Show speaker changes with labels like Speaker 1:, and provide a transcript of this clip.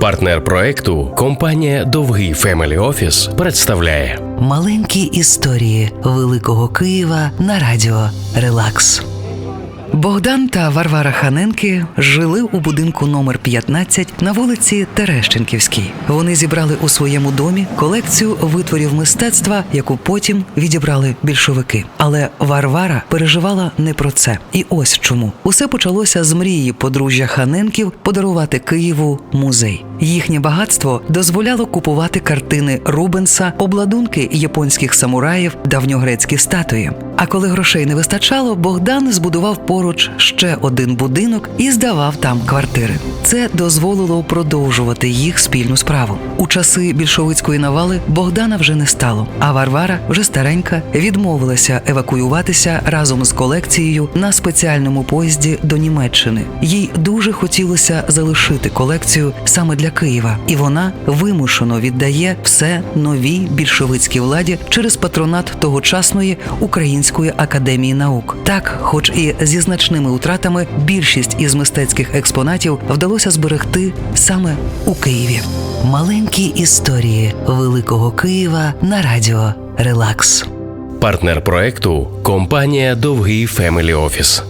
Speaker 1: Партнер проекту компанія Довгий Фемелі Офіс представляє
Speaker 2: Маленькі історії Великого Києва на радіо Релакс. Богдан та Варвара Ханенки жили у будинку номер 15 на вулиці Терещенківській. Вони зібрали у своєму домі колекцію витворів мистецтва, яку потім відібрали більшовики. Але Варвара переживала не про це. І ось чому усе почалося з мрії подружжя Ханенків подарувати Києву музей. Їхнє багатство дозволяло купувати картини Рубенса, обладунки японських самураїв, давньогрецькі статуї. А коли грошей не вистачало, Богдан збудував поруч ще один будинок і здавав там квартири. Це дозволило продовжувати їх спільну справу. У часи більшовицької навали Богдана вже не стало, а Варвара, вже старенька, відмовилася евакуюватися разом з колекцією на спеціальному поїзді до Німеччини. Їй дуже хотілося залишити колекцію саме для Києва, і вона вимушено віддає все новій більшовицькій владі через патронат тогочасної української академії наук. Так, хоч і зі значними втратами, більшість із мистецьких експонатів вдалося зберегти саме у Києві. Маленькі історії Великого Києва на радіо Релакс.
Speaker 1: партнер проекту компанія Довгий Фемелі Офіс.